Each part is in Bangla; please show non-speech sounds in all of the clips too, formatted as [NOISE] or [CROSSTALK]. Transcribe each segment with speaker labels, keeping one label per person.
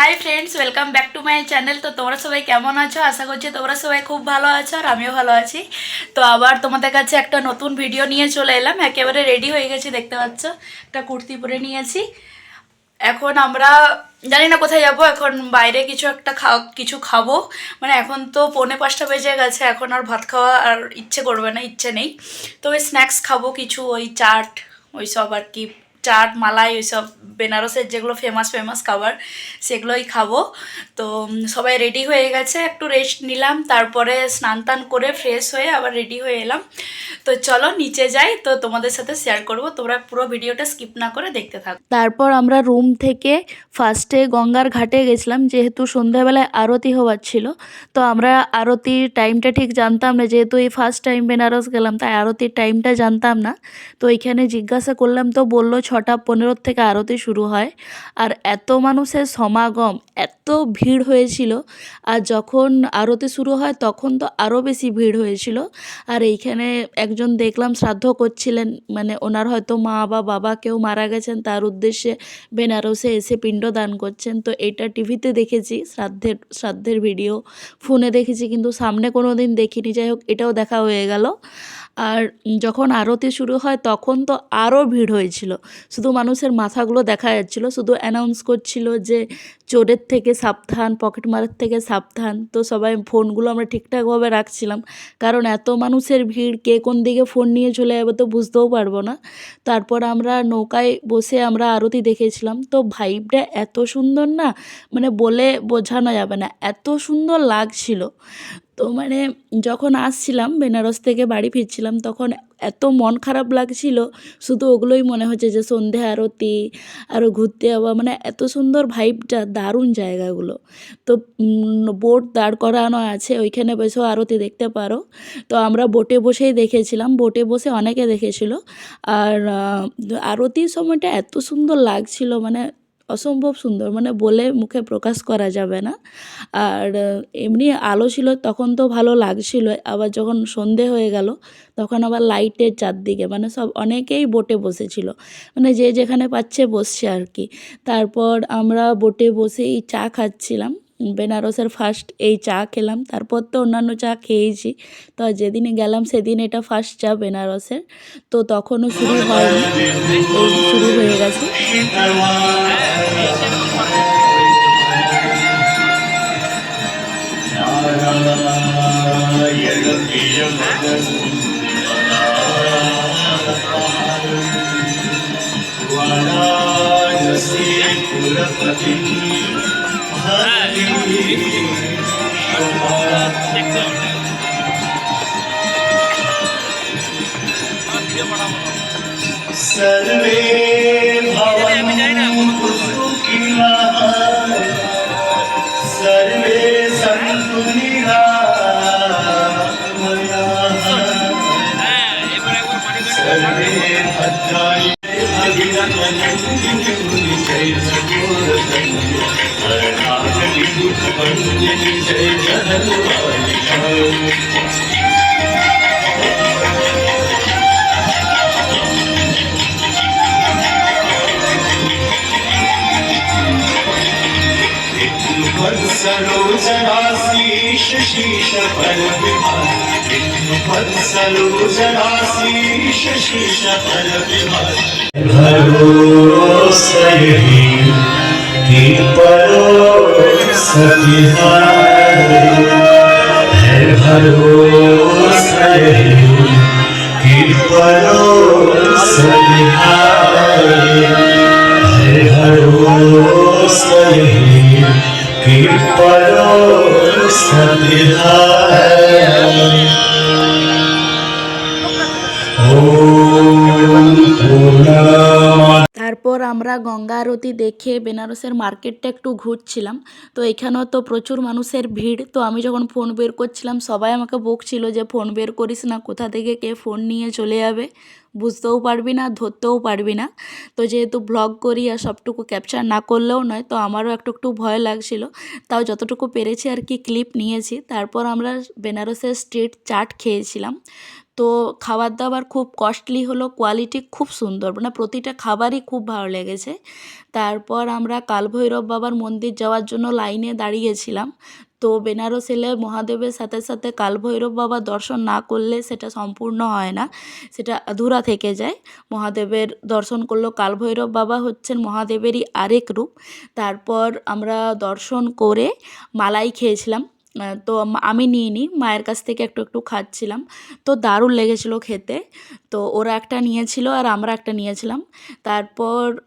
Speaker 1: Hi friends welcome back to my channel তো তোমরা সবাই কেমন আছো? আশা করছি তোমরা সবাই খুব ভালো আছো আর আমিও ভালো আছি। তো আবার তোমাদের কাছে একটা নতুন ভিডিও নিয়ে চলে এলাম। একেবারে রেডি হয়ে গেছি, দেখতে পাচ্ছ? একটা কুর্তি পরে নিয়েছি। এখন আমরা, জানি না কোথায় যাব, এখন বাইরে কিছু একটা খা কিছু খাব। মানে এখন তো পৌনে পাঁচটা বেজে গেছে, এখন আর ভাত খাওয়া আর ইচ্ছে করবে না, ইচ্ছে নেই। তো ওই স্ন্যাক্স খাব, কিছু ওই চাট, ওই সব আর কি। চাট, মালাই ওইসব বেনারসের যেগুলো ফেমাস ফেমাস খাবার, সেগুলোই খাব। তো সবাই রেডি হয়ে গেছে, একটু রেস্ট নিলাম, তারপরে স্নান টান করে ফ্রেশ হয়ে আবার রেডি হয়ে এলাম। তো চলো, নিচে যাই, তো তোমাদের সাথে শেয়ার করব, তোমরা পুরো ভিডিওটা স্কিপ না করে দেখতে থাকো।
Speaker 2: তারপর আমরা রুম থেকে ফার্স্টে গঙ্গার ঘাটে গেছিলাম, যেহেতু সন্ধ্যাবেলায় আরতি হওয়ার ছিল, তো আমরা আরতির টাইমটা ঠিক জানতাম না, যেহেতু এই ফার্স্ট টাইম বেনারস গেলাম, তাই আরতির টাইমটা জানতাম না। তো এখানে জিজ্ঞাসা করলাম, তো বলল ছটা পনেরো থেকে আরতি শুরু হয়। আর এত মানুষের সমাগম, এত ভিড় হয়েছিল। আর যখন আরতি শুরু হয়, তখন তো আরও বেশি ভিড় হয়েছিল। আর এইখানে একজন দেখলাম শ্রাদ্ধ করছিলেন। মানে ওনার হয়তো মা বা বাবা কেউ মারা গেছেন, তার উদ্দেশ্যে বেনারসে এসে পিণ্ড দান করছেন। তো এটা টিভিতে দেখেছি, শ্রাদ্ধের শ্রাদ্ধের ভিডিও, ফোনে দেখেছি, কিন্তু সামনে কোনো দিন দেখিনি। যাই হোক, এটাও দেখা হয়ে গেল। আর যখন আরতি শুরু হয়, তখন তো আরও ভিড় হয়েছিল। শুধু মানুষের মাথাগুলো দেখা যাচ্ছিল, শুধু অ্যানাউন্স করছিল যে চোরের থেকে সাবধান পকেট মারার থেকে সাবধান। তো সবাই ফোনগুলো আমরা ঠিকঠাকভাবে রাখছিলাম, কারণ এত মানুষের ভিড়, কে কোন দিকে ফোন নিয়ে চলে যাবে তো বুঝতেও পারব না। তারপর আমরা নৌকায় বসে আমরা আরতি দেখেছিলাম। তো ভাইবটা এত সুন্দর না মানে বলে বোঝানো যাবে না, এত সুন্দর লাগছিল। তো মানে যখন আসছিলাম বেনারস থেকে বাড়ি ফিরছিলাম, তখন এত মন খারাপ লাগছিল। শুধু ওগুলোই মনে হচ্ছে যে সন্ধে আরতি আরও ঘুরতে যাওয়া মানে এত সুন্দর ভাইবটা, দারুণ জায়গাগুলো। তো বোট দাঁড় করানো আছে, ওইখানে বসেও আরতি দেখতে পারো। তো আমরা বোটে বসেই দেখেছিলাম, বোটে বসে অনেকে দেখেছিল। আর আরতির সময়টা এত সুন্দর লাগছিল মানে অসম্ভব সুন্দর। মানে বলে মুখে প্রকাশ করা যাবে না। আর এমনি আলো ছিল, তখন তো ভালো লাগছিল। আবার যখন সন্ধে হয়ে গেল, তখন আবার লাইটের চারদিকে। মানে সব অনেকেই বোটে বসেছিল। মানে যে যেখানে পাচ্ছে বসছে আর কি। তারপর আমরা বোটে বসেই চা খাচ্ছিলাম। বেনারসের ফার্স্ট এই চা খেলাম তারপর তো অন্যান্য চা খেয়েছি তো যেদিনে গেলাম সেদিন এটা ফার্স্ট চা বেনারসের তো তখনও শুরু হয়নি শুরু হয়ে গেছে
Speaker 3: सर्वे भवन्तु सुखिनः हरणागणि बुद्धवन्दनि जय जगन्नाथ वत्सलोचनाशीष शीश फल विभाग वत्सलोचनाशीष शीश फल विभाग भरोसहि कि परोसतिहारे है भरोसहि कि परोसतिहारे है भरोसहि
Speaker 2: আমরা গঙ্গা আরতি দেখে বেনারসের মার্কেটটা একটু ঘুরছিলাম। তো এখানেও তো প্রচুর মানুষের ভিড়। তো আমি যখন ফোন বের করছিলাম, সবাই আমাকে বকছিল যে, ফোন বের করিস না, কোথা থেকে কে ফোন নিয়ে চলে যাবে? বুঝতেও পারবি না, ধরতেও পারবি না। তো যেহেতু ব্লগ করি আর সবটুকু ক্যাপচার না করলেও নয়, তো আমারও একটু একটু ভয় লাগছিল। তাও যতটুকু পেরেছি আর কি ক্লিপ নিয়েছি। তারপর আমরা বেনারসের স্ট্রিট চাট খেয়েছিলাম। তো খাবার দাবার খুব কস্টলি হলো কোয়ালিটি খুব সুন্দর। মানে প্রতিটা খাবারই খুব ভালো লেগেছে। তারপর আমরা কালভৈরব বাবার মন্দির যাওয়ার জন্য লাইনে দাঁড়িয়েছিলাম। তো বেনারস এলে মহাদেবের সাথে সাথে কালভৈরব বাবা দর্শন না করলে সেটা সম্পূর্ণ হয় না, সেটা আধুরা থেকে যায়। মহাদেবের দর্শন করল, কালভৈরব বাবা হচ্ছেন মহাদেবেরই আরেক রূপ। তারপর আমরা দর্শন করে মালাই খেয়েছিলাম। তো আম- আমি নিইনি, মায়ের কাছ থেকে একটু একটু খাচ্ছিলাম। তো দারুণ লেগেছিলো খেতে। তো ওরা একটা নিয়েছিল আর আমরা একটা নিয়েছিলাম। তারপর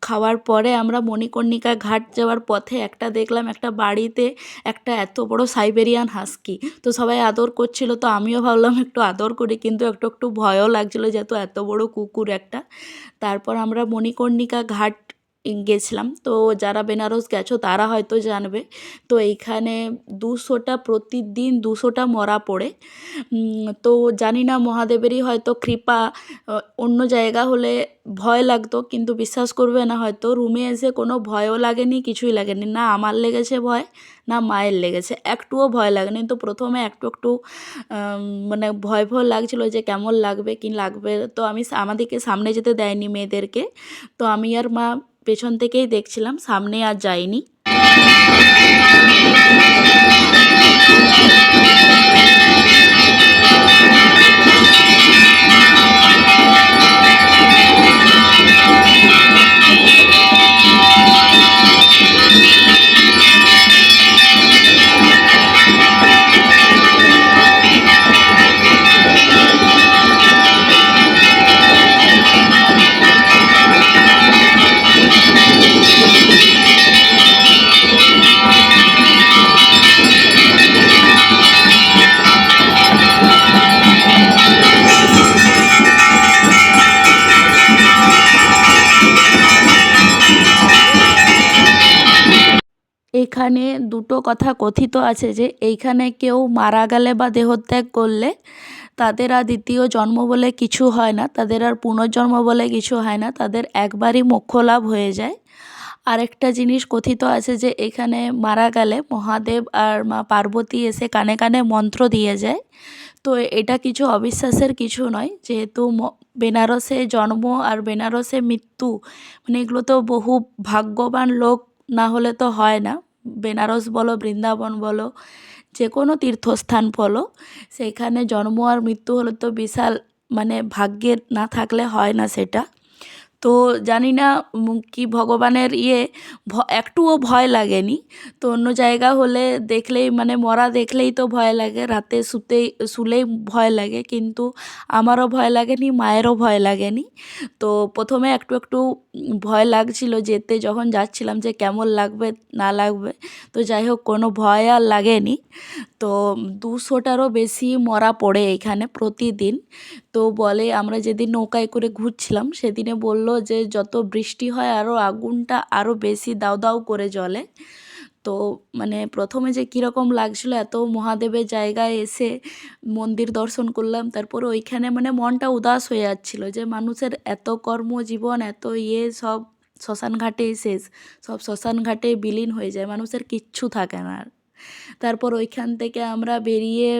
Speaker 2: খাওয়ার পরে আমরা মণিকর্ণিকা ঘাট যাওয়ার পথে একটা দেখলাম একটা বাড়িতে একটা এত বড় সাইবেরিয়ান হাস্কি। তো সবাই আদর করছিল, তো আমিও ভাবলাম একটু আদর করি, কিন্তু একটু একটু ভয়ও লাগছিল যেহেতু এত বড় কুকুর একটা। তারপর আমরা মণিকর্ণিকা ঘাট গেছিলাম। তো যারা বেনারস গেছো তারা হয়তো জানবে। তো এইখানে দুশোটা প্রতিদিন দুশোটা মরা পড়ে। তো জানি না, মহাদেবেরই হয়তো কৃপা অন্য জায়গা হলে ভয় লাগতো, কিন্তু বিশ্বাস করবে না, হয়তো রুমে এসে কোনো ভয়ও লাগেনি, কিছুই লাগেনি। না আমার লেগেছে ভয়, না মায়ের লেগেছে। একটুও ভয় লাগেনি। তো প্রথমে একটু একটু মানে ভয় ভয় লাগছিল যে কেমন লাগবে, কি লাগবে। তো আমি আমাদেরকে সামনে যেতে দেয়নি মেয়েদেরকে। তো আমি আর মা পেছন থেকেই দেখছিলাম সামনে আর যাইনি। এখানে দুটো কথা কথিত আছে যে এইখানে কেউ মারা গেলে বা দেহত্যাগ করলে তাদের আর দ্বিতীয় জন্ম বলে কিছু হয় না, তাদের আর পুনর্জন্ম বলে কিছু হয় না, তাদের একবারই মোক্ষ লাভ হয়ে যায়। আরেকটা জিনিস কথিত আছে যে এখানে মারা গেলে মহাদেব আর মা পার্বতী এসে কানে কানে মন্ত্র দিয়ে যায়। তো এটা কিছু অবিশ্বাসের কিছু নয়, যেহেতু বেনারসে জন্ম আর বেনারসে মৃত্যু মানে এগুলো তো বহু ভাগ্যবান লোক না হলে তো হয় না। বেনারস বলো, বৃন্দাবন বলো যে কোনো তীর্থস্থান বলো, সেইখানে জন্ম আর মৃত্যু হলে তো বিশাল মানে ভাগ্যের না থাকলে হয় না সেটা। তো জানি না কি ভগবানের ইয়ে একটুও ভয় লাগেনি। তো অন্য জায়গা হলে দেখলেই মানে মরা দেখলেই তো ভয় লাগে, রাতে শুতেই, শুলেই ভয় লাগে, কিন্তু আমারও ভয় লাগেনি, মায়েরও ভয় লাগেনি। তো প্রথমে একটু একটু ভয় লাগছিল যেতে, যখন যাচ্ছিলাম যে কেমন লাগবে, না লাগবে। তো যাই হোক, কোনো ভয় আর লাগেনি। তো দুশোটারও বেশি মরা পড়ে এখানে প্রতিদিন। তো বলে আমরা যেদিন নৌকায় করে ঘুরছিলাম, সেদিনে বলল যে, যত বৃষ্টি হয় আরও আগুনটা আরও বেশি দাউ দাউ করে জ্বলে। তো মানে প্রথমে যে কীরকম লাগছিল, এত মহাদেবের জায়গায় এসে মন্দির দর্শন করলাম। তারপরে ওইখানে মানে মনটা উদাস হয়ে যাচ্ছিল যে, মানুষের এত কর্মজীবন, এত ইয়ে সব শ্মশান ঘাটেই শেষ। সব শ্মশান ঘাটে বিলীন হয়ে যায়, মানুষের কিচ্ছু থাকে না আর। তারপর ওইখান থেকে আমরা বেরিয়ে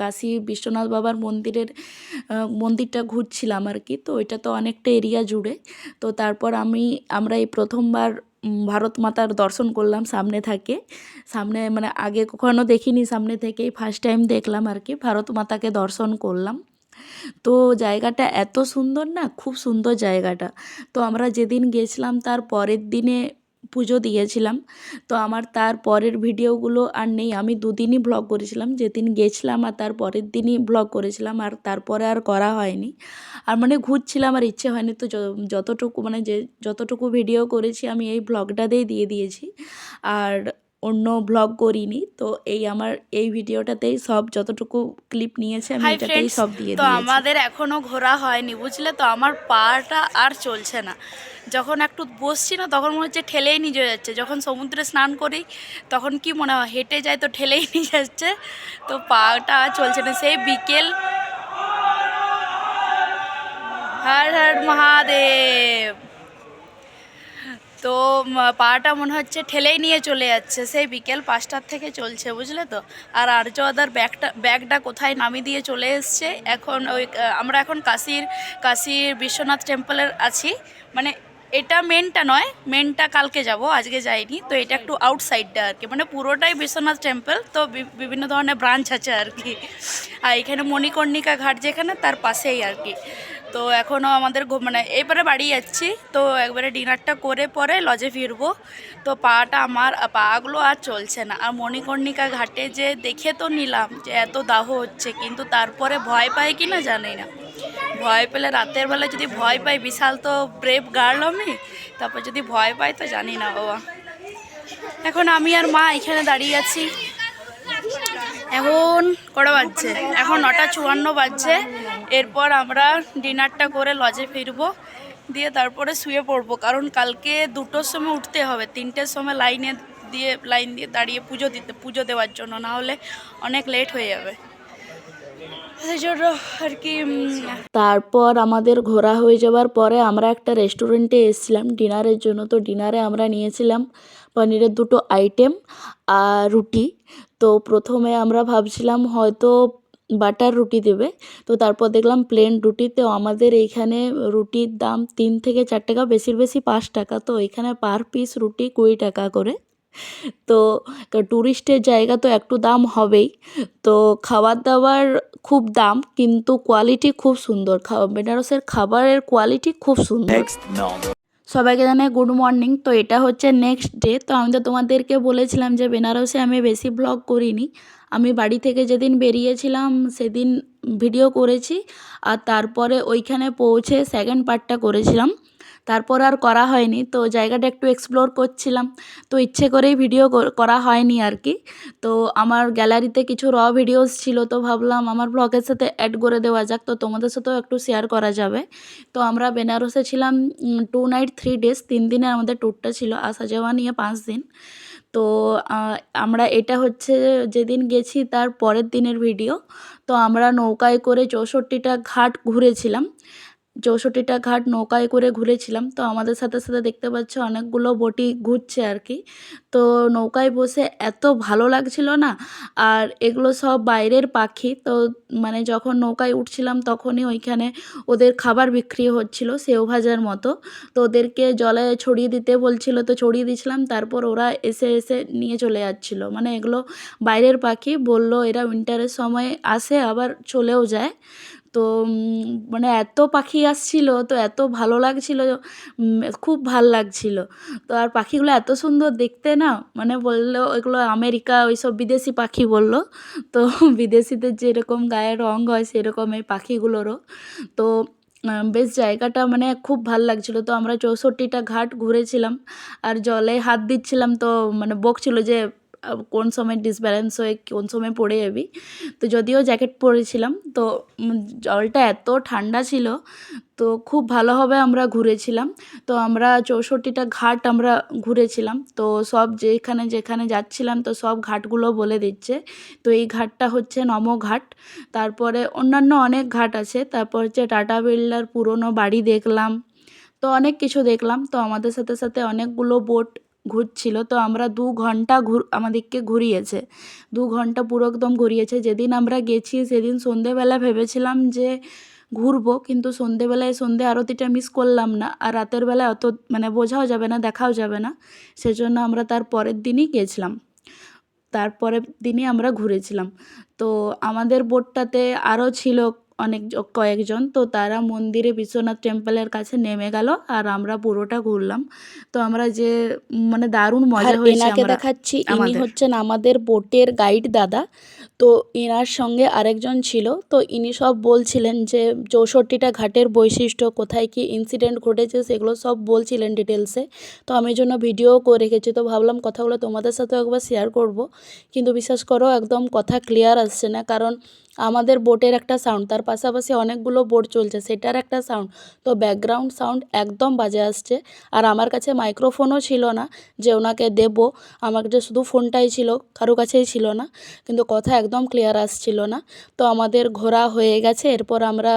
Speaker 2: কাশী বিশ্বনাথ বাবার মন্দিরের মন্দিরটা ঘুরছিলাম আর কি। তো ওইটা তো অনেকটা এরিয়া জুড়ে। তো তারপর আমি, আমরা এই প্রথমবার ভারত মাতার দর্শন করলাম সামনে থেকে। সামনে মানে আগে কখনো দেখিনি সামনে থেকেই ফার্স্ট টাইম দেখলাম আর কি, ভারত মাতাকে দর্শন করলাম। তো জায়গাটা এত সুন্দর না, খুব সুন্দর জায়গাটা। তো আমরা যেদিন গেছিলাম তার পরের দিনে পুজো দিয়েছিলাম। তো আমার তার পরের ভিডিওগুলো আর নেই। আমি দুদিনই ব্লগ করেছিলাম। যেদিন গেছিলাম আর তার পরের দিনই ব্লগ করেছিলাম। আর তারপরে আর করা হয়নি। আর মানে ঘুরছিলাম আর ইচ্ছে হয়নি। তো যতটুকু মানে যে, যতটুকু ভিডিও করেছি আমি এই ব্লগটাতেই দিয়ে দিয়েছি। আর অন্য ব্লগ করিনি। তো এই আমার এই ভিডিওটাতেই সব যতটুকু ক্লিপ নিয়েছে আমি এটাতেই সব দিয়ে
Speaker 1: তো আমাদের এখনও ঘোরা হয়নি বুঝলে? তো আমার পাটা আর চলছে না। যখন একটু বসছি না তখন মনে হচ্ছে ঠেলেই নিয়ে যাচ্ছে। যখন সমুদ্রে স্নান করি তখন কি মনে হয় হেঁটে যায় তো ঠেলেই নিয়ে যাচ্ছে। তো পাটা আর চলছে না। সেই বিকেল হর হর মহাদেব। তো পাটা মনে হচ্ছে ঠেলেই নিয়ে চলে যাচ্ছে। সেই বিকেল পাঁচটার থেকে চলছে, বুঝলে তো? আর আর্য আদার ব্যাগটা ব্যাগটা কোথায় নামিয়ে দিয়ে চলে এসছে? এখন ওই আমরা এখন কাশির কাশির বিশ্বনাথ টেম্পলের আছি। মানে এটা মেনটা নয়, মেনটা কালকে যাব, আজকে যাইনি। তো এটা একটু আউটসাইডটা আর কি। মানে পুরোটাই বিশ্বনাথ টেম্পল, তো বিভিন্ন ধরনের ব্রাঞ্চ আছে আর কি। আর এখানে মণিকর্ণিকা ঘাট যেখানে, তার পাশেই আর কি। তো এখনও আমাদের মানে এবারে বাড়ি যাচ্ছি। তো একবারে ডিনারটা করে পরে লজে ফিরবো। তো পাটা আমার, পাগুলো আর চলছে না। আর মণিকর্ণিকা ঘাটে যে দেখে তো নিলাম যে এত দাহ হচ্ছে, কিন্তু তারপরে ভয় পাই কি না জানি না। ভয় পেলে রাতের বেলা যদি ভয় পাই, বিশাল তো ব্রেভ গার্ল আমি, তারপর যদি ভয় পাই তো জানি না বাবা। এখন আমি আর মা এখানে দাঁড়িয়ে আছি। এখন কটা বাজছে? এখন নটা চুয়ান্ন বাজছে। এরপর আমরা ডিনারটা করে লজে ফিরবো, দিয়ে তারপরে শুয়ে পড়ব, কারণ কালকে দুটোর সময় উঠতে হবে, তিনটের সময় লাইনে দিয়ে, লাইন দিয়ে দাঁড়িয়ে পুজো দিতে, পুজো দেওয়ার জন্য, না হলে অনেক লেট হয়ে যাবে। সেই জন্য আর কি
Speaker 2: তারপর আমাদের ঘোরা হয়ে যাওয়ার পরে আমরা একটা রেস্টুরেন্টে এসেছিলাম ডিনারের জন্য, তো ডিনারে আমরা নিয়েছিলাম পনিরের দুটো আইটেম আর রুটি। তো প্রথমে আমরা ভাবছিলাম হয়তো বাটার রুটি দেবে। তো তারপর দেখলাম প্লেন রুটি তো আমাদের এইখানে রুটির দাম তিন থেকে চার টাকা, বেশির বেশি পাঁচ টাকা। তো এখানে পার পিস রুটি কুড়ি টাকা করে। তো ট্যুরিস্টের জায়গা তো একটু দাম হবেই। তো খাবার দাবার খুব দাম, কিন্তু কোয়ালিটি খুব সুন্দর। বেনারসের খাবারের কোয়ালিটি খুব সুন্দর। সবাইকে জানাই গুড মর্নিং তো এটা হচ্ছে নেক্সট ডে তো আমি তো তোমাদেরকে বলেছিলাম যে বেনারসে আমি বেশি ব্লগ করিনি। আমি বাড়ি থেকে যেদিন বেরিয়েছিলাম, সেদিন ভিডিও করেছি আর তারপরে ওইখানে পৌঁছে সেকেন্ড পার্টটা করেছিলাম। তারপর আর করা হয়নি, তো জায়গাটা একটু এক্সপ্লোর করছিলাম। তো ইচ্ছে করেই ভিডিও করা হয়নি আর কি। তো আমার গ্যালারিতে কিছু র ভিডিওস ছিল, তো ভাবলাম আমার ব্লগের সাথে অ্যাড করে দেওয়া যাক, তো তোমাদের সাথেও একটু শেয়ার করা যাবে। তো আমরা বেনারসে ছিলাম টু নাইট থ্রি ডেজ তিন দিনের আমাদের ট্যুরটা ছিল আসা যাওয়া নিয়ে পাঁচ দিন। তো আমরা এটা হচ্ছে যেদিন গেছি তার পরের দিনের ভিডিও তো আমরা নৌকায় করে চৌষট্টিটা ঘাট ঘুরেছিলাম। চৌষট্টিটা ঘাট নৌকায় করে ঘুরেছিলাম। তো আমাদের সাথে সাথে দেখতে পাচ্ছ অনেকগুলো বটি ঘুরছে আর কি। তো নৌকায় বসে এত ভালো লাগছিল না, আর এগুলো সব বাইরের পাখি। তো মানে যখন নৌকায় উঠছিলাম তখনই ওইখানে ওদের খাবার বিক্রি হচ্ছিল সেও ভাজার মতো। তো ওদেরকে জলে ছড়িয়ে দিতে বলছিল, তো ছড়িয়ে দিয়েছিলাম। তারপর ওরা এসে এসে নিয়ে চলে যাচ্ছিল। মানে এগুলো বাইরের পাখি, বলল এরা উইন্টারের সময় আসে, আবার চলেও যায়। তো মানে এত পাখি আসছিল, তো এত ভালো লাগছিল খুব ভালো লাগছিল। তো আর পাখিগুলো এত সুন্দর দেখতে না মানে বলল এগুলো আমেরিকা, ওইসব বিদেশি পাখি বলল। তো [LAUGHS] বিদেশিদের যেরকম গায়ে রঙ হয়, সেরকম এই পাখিগুলোরও। তো বেশ জায়গাটা মানে খুব ভালো লাগছিল। তো আমরা চৌষট্টিটা ঘাট ঘুরেছিলাম, আর জলে হাত দিচ্ছিলাম, তো মানে বকছিল যে কোন সময় ডিসব্যালেন্স হয়ে কোন সময় পড়ে যাবি। তো যদিও জ্যাকেট পরেছিলাম, তো জলটা এত ঠান্ডা ছিল, তো খুব ভালোভাবে আমরা ঘুরেছিলাম। তো আমরা চৌষট্টিটা ঘাট আমরা ঘুরেছিলাম, তো সব যেখানে যেখানে যাচ্ছিলাম, তো সব ঘাটগুলো বলে দিচ্ছে। তো এই ঘাটটা হচ্ছে নমঘাট তারপরে অন্যান্য অনেক ঘাট আছে, তারপর হচ্ছে টাটা বিড়লার পুরনো বাড়ি দেখলাম, তো অনেক কিছু দেখলাম। তো আমাদের সাথে সাথে অনেকগুলো বোট ঘুরছিল। তো আমরা দু ঘণ্টা ঘুর, আমাদেরকে ঘুরিয়েছে। দু ঘণ্টা পুরো একদম ঘুরিয়েছে। যেদিন আমরা গেছি সেদিন সন্ধেবেলা ভেবেছিলাম যে ঘুরবো, কিন্তু সন্ধেবেলায় সন্ধে আরতিটা মিস করলাম না। আর রাতের বেলায় অত মানে বোঝাও যাবে না, দেখাও যাবে না। সেজন্য আমরা তার পরের দিনই গেছিলাম। তারপরের দিনই আমরা ঘুরেছিলাম। তো আমাদের বোটটাতে আরও ছিল অনেক কয়েকজন। তো তারা মন্দিরে বিশ্বনাথ টেম্পলের কাছে নেমে গেল আর আমরা পুরোটা ঘুরলাম। তো আমরা যে মানে দারুণ মজা হয়েছে আমরা।
Speaker 4: দেখাচ্ছি ইনি। হচ্ছেন আমাদের বোটের গাইড দাদা। তো এনার সঙ্গে আরেকজন ছিল। তো ইনি সব বলছিলেন যে চৌষট্টিটা ঘাটের বৈশিষ্ট্য কোথায় কি ইনসিডেন্ট ঘটেছে সেগুলো সব বলছিলেন ডিটেলসে তো আমি জন্য ভিডিও করে রেখেছি। তো ভাবলাম কথাগুলো তোমাদের সাথেও একবার শেয়ার করব। কিন্তু বিশ্বাস করো একদম কথা ক্লিয়ার আসছে না। কারণ আমাদের বোটের একটা সাউন্ড তার
Speaker 2: পাশাপাশি অনেকগুলো বোর্ড চলছে, সেটার একটা সাউন্ড তো ব্যাকগ্রাউন্ড সাউন্ড একদম বাজে আসছে। আর আমার কাছে মাইক্রোফোনও ছিল না যে ওনাকে দেব। আমার কাছে শুধু ফোনটাই ছিল, কারও কাছেই ছিল না। কিন্তু কথা একদম ক্লিয়ার আসছিল না। তো আমাদের ঘোরা হয়ে গেছে, এরপর আমরা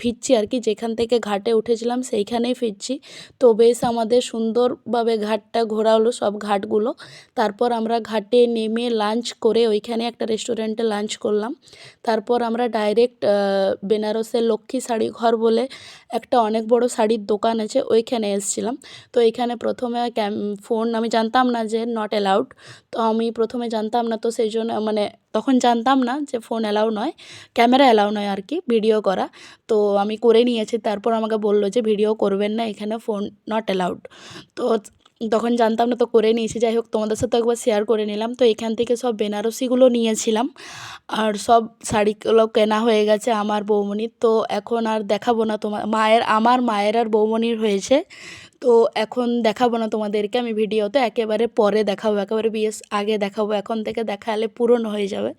Speaker 2: ফিরছি আর কি। যেখান থেকে ঘাটে উঠেছিলাম, সেইখানেই ফিরছি। তো বেশ আমাদের সুন্দরভাবে ঘাটটা ঘোরা হলো, সব ঘাটগুলো। তারপর আমরা ঘাটে নেমে লাঞ্চ করে ওইখানে একটা রেস্টুরেন্টে লাঞ্চ করলাম। তারপর আমরা ডাইরেক্ট বেনারসের লক্ষ্মী শাড়ি ঘর বলে একটা অনেক বড় শাড়ির দোকান আছে, ওইখানে এসেছিলাম। তো এইখানে প্রথমে ক্যাম, ফোন, আমি জানতাম না যে নট অ্যালাউড তো আমি প্রথমে জানতাম না, তো সেই জন্য মানে তখন জানতাম না যে ফোন অ্যালাউ নয়, ক্যামেরা অ্যালাউ নয় আর কি ভিডিও করা। তো আমি করে নিয়েছি, তারপর আমাকে বলল যে ভিডিও করবেন না, এখানে ফোন নট অ্যালাউড তো তখন জানতাম না, তো করে নিয়েছি। যাই হোক, তোমাদের সাথে একবার শেয়ার করে নিলাম। তো এখান থেকে সব বেনারসিগুলো নিয়েছিলাম। আর সব শাড়িগুলো কেনা হয়ে গেছে আমার বৌমনির। তো এখন আর দেখাবো না তোমার মায়ের, আমার মায়ের আর বৌমনির হয়েছে। তো এখন দেখাবো না তোমাদেরকে আমি ভিডিওতে একেবারে পরে দেখাবো, একেবারে বিয়ের আগে দেখাবো, এখন থেকে দেখালে পুরনো হয়ে যাবে।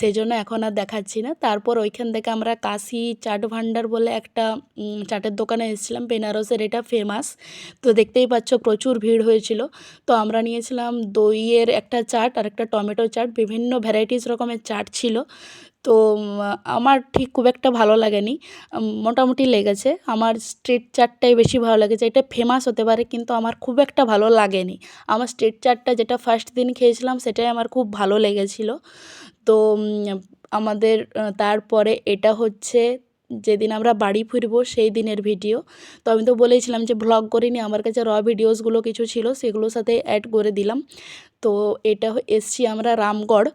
Speaker 2: সেই জন্য এখন আর দেখাচ্ছি না। তারপর ওইখান থেকে আমরা কাশি চাট ভান্ডার বলে একটা চাটের দোকানে এসেছিলাম, বেনারসের এটা ফেমাস তো দেখতেই পাচ্ছ প্রচুর ভিড় হয়েছিল। তো আমরা নিয়েছিলাম দইয়ের একটা চাট আর একটা টমেটো চাট, বিভিন্ন ভ্যারাইটিস রকমের চাট ছিল। তো আমার ঠিক খুব একটা ভালো লাগেনি। মোটামুটি লেগেছে। আমার স্ট্রিট চাটটাই বেশি ভালো লেগেছে। এটা ফেমাস হতে পারে, কিন্তু আমার খুব একটা ভালো লাগেনি। আমার স্ট্রিট চাটটা যেটা ফার্স্ট দিন খেয়েছিলাম, সেটাই আমার খুব ভালো লেগেছিলো। তো আমাদের তারপরে এটা হচ্ছে যেদিন আমরা বাড়ি ফিরবো সেই দিনের ভিডিও। তো আমি তো বলেইছিলাম যে ভ্লগ করিনি, আমার কাছে র ভিডিওসগুলো কিছু ছিল, সেগুলোর সাথে অ্যাড করে দিলাম। তো এটা এসছি আমরা রামগড়।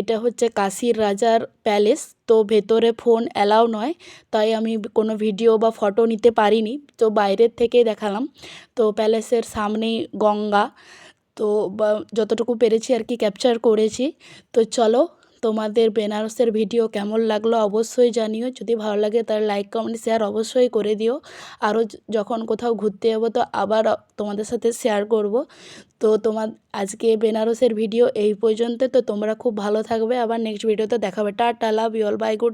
Speaker 2: এটা হচ্ছে কাশীর রাজার প্যালেস তো ভেতরে ফোন অ্যালাউ নয়, তাই আমি কোনো ভিডিও বা ফটো নিতে পারিনি। তো বাইরের থেকেই দেখালাম। তো প্যালেসের সামনেই গঙ্গা, তো যতটুকু পেরেছি আর কি ক্যাপচার করেছি। তো চলো তোমাদের বেনারসের ভিডিও কেমন লাগল অবশ্যই জানিও। যদি ভালো লাগে তার লাইক কমেন্ট শেয়ার অবশ্যই করে দিও। আরও যখন কোথাও ঘুরতে যাব তো আবার তোমাদের সাথে শেয়ার করব। তো তোমার আজকে বেনারসের ভিডিও এই পর্যন্ত। তো তোমরা খুব ভালো থাকবে। আবার নেক্সট ভিডিওতে দেখাবে। Tata love you all bye good